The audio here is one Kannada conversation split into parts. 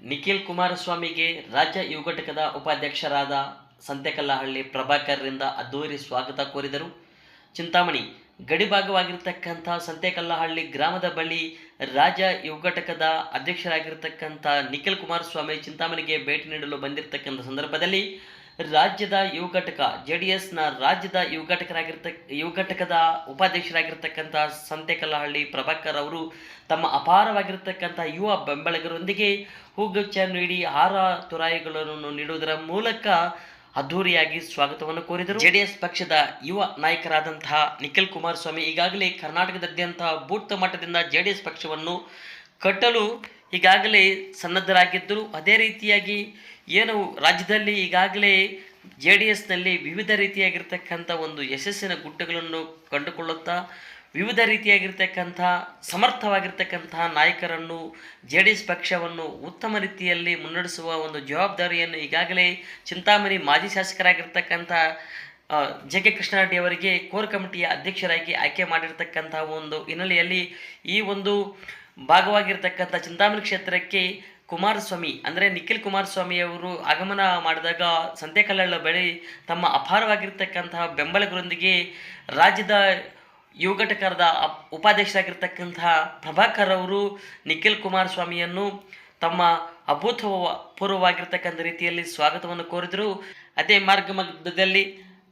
ನಿಖಿಲ್ ಕುಮಾರಸ್ವಾಮಿಗೆ ರಾಜ್ಯ ಯುವ ಘಟಕದ ಉಪಾಧ್ಯಕ್ಷರಾದ ಸಂತೆಕಲ್ಲಹಳ್ಳಿ ಪ್ರಭಾಕರ್ರಿಂದ ಅದ್ದೂರಿ ಸ್ವಾಗತ ಕೋರಿದರು. ಚಿಂತಾಮಣಿ ಗಡಿಭಾಗವಾಗಿರ್ತಕ್ಕಂಥ ಸಂತೆಕಲ್ಲಹಳ್ಳಿ ಗ್ರಾಮದ ಬಳಿ ರಾಜ್ಯ ಯುವ ಘಟಕದ ಅಧ್ಯಕ್ಷರಾಗಿರ್ತಕ್ಕಂಥ ನಿಖಿಲ್ ಕುಮಾರಸ್ವಾಮಿ ಚಿಂತಾಮಣಿಗೆ ಭೇಟಿ ನೀಡಲು ಬಂದಿರತಕ್ಕಂಥ ಸಂದರ್ಭದಲ್ಲಿ ರಾಜ್ಯದ ಯುವ ಘಟಕ ಜೆ ಡಿ ಎಸ್ನ ರಾಜ್ಯದ ಯುವ ಘಟಕರಾಗಿರ್ತ ಯುವ ಘಟಕದ ಉಪಾಧ್ಯಕ್ಷರಾಗಿರ್ತಕ್ಕಂಥ ಸಂತೆಕಲ್ಲಹಳ್ಳಿ ಪ್ರಭಾಕರ್ ಅವರು ತಮ್ಮ ಅಪಾರವಾಗಿರ್ತಕ್ಕಂಥ ಯುವ ಬೆಂಬಲಿಗರೊಂದಿಗೆ ಹೂಗುಚ್ಚ ನೀಡಿ ಹಾರ ತುರಾಯಿಗಳನ್ನು ನೀಡುವುದರ ಮೂಲಕ ಅದ್ಧೂರಿಯಾಗಿ ಸ್ವಾಗತವನ್ನು ಕೋರಿದರು. ಜೆಡಿಎಸ್ ಪಕ್ಷದ ಯುವ ನಾಯಕರಾದಂತಹ ನಿಖಿಲ್ ಕುಮಾರಸ್ವಾಮಿ ಈಗಾಗಲೇ ಕರ್ನಾಟಕದಾದ್ಯಂತ ಬೂತ್ ಮಟ್ಟದಿಂದ ಜೆಡಿಎಸ್ ಪಕ್ಷವನ್ನು ಕಟ್ಟಲು ಈಗಾಗಲೇ ಸನ್ನದ್ಧರಾಗಿದ್ದರು. ಅದೇ ರೀತಿಯಾಗಿ ಏನು ರಾಜ್ಯದಲ್ಲಿ ಈಗಾಗಲೇ ಜೆ ಡಿ ಎಸ್ನಲ್ಲಿ ವಿವಿಧ ರೀತಿಯಾಗಿರ್ತಕ್ಕಂಥ ಒಂದು ಯಶಸ್ಸಿನ ಗುಟ್ಟಗಳನ್ನು ಕಂಡುಕೊಳ್ಳುತ್ತಾ, ವಿವಿಧ ರೀತಿಯಾಗಿರ್ತಕ್ಕಂಥ ಸಮರ್ಥವಾಗಿರ್ತಕ್ಕಂಥ ನಾಯಕರನ್ನು ಜೆ ಡಿ ಎಸ್ ಪಕ್ಷವನ್ನು ಉತ್ತಮ ರೀತಿಯಲ್ಲಿ ಮುನ್ನಡೆಸುವ ಒಂದು ಜವಾಬ್ದಾರಿಯನ್ನು ಈಗಾಗಲೇ ಚಿಂತಾಮಣಿ ಮಾಜಿ ಶಾಸಕರಾಗಿರ್ತಕ್ಕಂಥ ಜೆ ಕೆ ಕೃಷ್ಣಾರೆಡ್ಡಿ ಅವರಿಗೆ ಕೋರ್ ಕಮಿಟಿಯ ಅಧ್ಯಕ್ಷರಾಗಿ ಆಯ್ಕೆ ಮಾಡಿರ್ತಕ್ಕಂಥ ಒಂದು ಹಿನ್ನೆಲೆಯಲ್ಲಿ ಈ ಒಂದು ಭಾಗವಾಗಿರ್ತಕ್ಕಂಥ ಚಿಂತಾಮಣಿ ಕ್ಷೇತ್ರಕ್ಕೆ ಕುಮಾರಸ್ವಾಮಿ, ಅಂದರೆ ನಿಖಿಲ್ ಕುಮಾರಸ್ವಾಮಿಯವರು ಆಗಮನ ಮಾಡಿದಾಗ ಸಂತೆಕಲ್ಲಳ್ಳ ಬಳಿ ತಮ್ಮ ಅಪಾರವಾಗಿರ್ತಕ್ಕಂತಹ ಬೆಂಬಲಿಗರೊಂದಿಗೆ ರಾಜ್ಯದ ಯುವ ಘಟಕದ ಉಪಾಧ್ಯಕ್ಷರಾಗಿರ್ತಕ್ಕಂತಹ ಪ್ರಭಾಕರ್ ಅವರು ನಿಖಿಲ್ ಕುಮಾರಸ್ವಾಮಿಯನ್ನು ತಮ್ಮ ಅಭೂತಪೂರ್ವ ಪೂರ್ವವಾಗಿರ್ತಕ್ಕಂಥ ರೀತಿಯಲ್ಲಿ ಸ್ವಾಗತವನ್ನು ಕೋರಿದರು. ಅದೇ ಮಾರ್ಗ ಮಧ್ಯದಲ್ಲಿ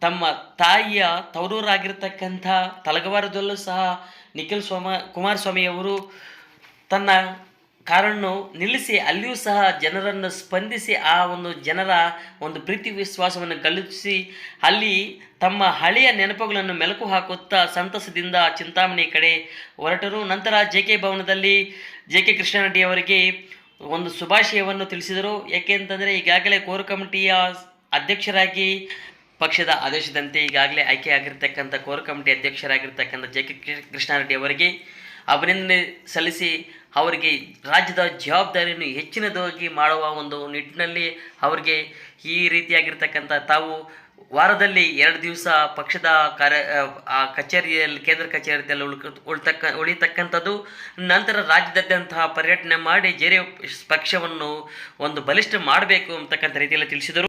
ತಮ್ಮ ತಾಯಿಯ ತವರೂರಾಗಿರ್ತಕ್ಕಂಥ ತಲಗವಾರದಲ್ಲೂ ಸಹ ನಿಖಿಲ್ ಸ್ವಾಮ ಕುಮಾರಸ್ವಾಮಿಯವರು ತನ್ನ ಕಾರನ್ನು ನಿಲ್ಲಿಸಿ ಅಲ್ಲಿಯೂ ಸಹ ಜನರನ್ನು ಸ್ಪಂದಿಸಿ ಆ ಒಂದು ಜನರ ಒಂದು ಪ್ರೀತಿ ವಿಶ್ವಾಸವನ್ನು ಗಳಿಸಿ ಅಲ್ಲಿ ತಮ್ಮ ಹಳೆಯ ನೆನಪುಗಳನ್ನು ಮೆಲುಕು ಹಾಕುತ್ತಾ ಸಂತಸದಿಂದ ಚಿಂತಾಮಣಿ ಕಡೆ ಹೊರಟರು. ನಂತರ ಜೆ ಕೆ ಭವನದಲ್ಲಿ ಜೆ ಕೆ ಕೃಷ್ಣಾರೆಡ್ಡಿಯವರಿಗೆ ಒಂದು ಶುಭಾಶಯವನ್ನು ತಿಳಿಸಿದರು. ಏಕೆಂತಂದರೆ ಈಗಾಗಲೇ ಕೋರ್ ಕಮಿಟಿಯ ಅಧ್ಯಕ್ಷರಾಗಿ ಪಕ್ಷದ ಆದೇಶದಂತೆ ಈಗಾಗಲೇ ಆಯ್ಕೆಯಾಗಿರ್ತಕ್ಕಂಥ ಕೋರ್ ಕಮಿಟಿ ಅಧ್ಯಕ್ಷರಾಗಿರ್ತಕ್ಕಂಥ ಜೆ ಕೆ ಕೃಷ್ಣಾರೆಡ್ಡಿ ಅವರಿಗೆ ಅಭಿನಂದನೆ ಸಲ್ಲಿಸಿ ಅವರಿಗೆ ರಾಜ್ಯದ ಜವಾಬ್ದಾರಿಯನ್ನು ಹೆಚ್ಚಿನದಾಗಿ ಮಾಡುವ ಒಂದು ನಿಟ್ಟಿನಲ್ಲಿ ಅವರಿಗೆ ಈ ರೀತಿಯಾಗಿರ್ತಕ್ಕಂಥ ತಾವು ವಾರದಲ್ಲಿ ಎರಡು ದಿವಸ ಪಕ್ಷದ ಕಾರ್ಯ, ಆ ಕಚೇರಿಯಲ್ಲಿ, ಕೇಂದ್ರ ಕಚೇರಿಯಲ್ಲಿ ಉಳ್ಕ, ಉಳ್ತಕ್ಕ, ಉಳಿತಕ್ಕಂಥದ್ದು, ನಂತರ ರಾಜ್ಯದಾದ್ಯಂತಹ ಪರ್ಯಟನೆ ಮಾಡಿ ಜೆರೆ ಪಕ್ಷವನ್ನು ಒಂದು ಬಲಿಷ್ಠ ಮಾಡಬೇಕು ಅಂತಕ್ಕಂಥ ರೀತಿಯಲ್ಲಿ ತಿಳಿಸಿದರು.